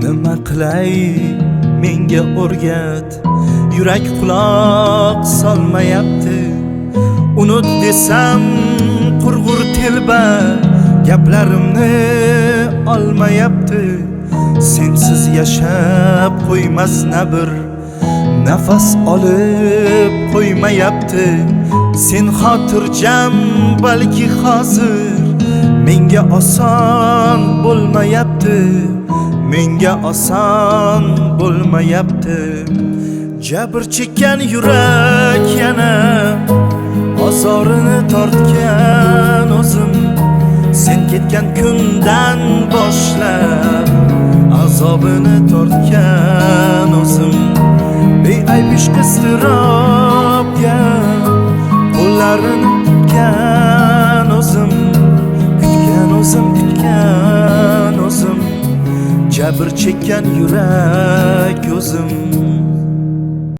nima qilay menga o'rgat. Yurak quloq solmayapti. Unut desam qurg'ur telba. Gaplarimni olmayapti. Sensiz yashab qo'ymas na bir nafas olib qo'ymayapti. Sen xotirjam balki hozir. Menga oson bo'lmayapti. Menga oson bo'lmayapti. Jabr chekkan yurak yana ozorini tortgan o'zim. Sen ketgan kundan boshlab azobini tortgan o'zim. Beayb ishq iztirobga qo'llarini tutgan Səbir çəkən yürək o'zim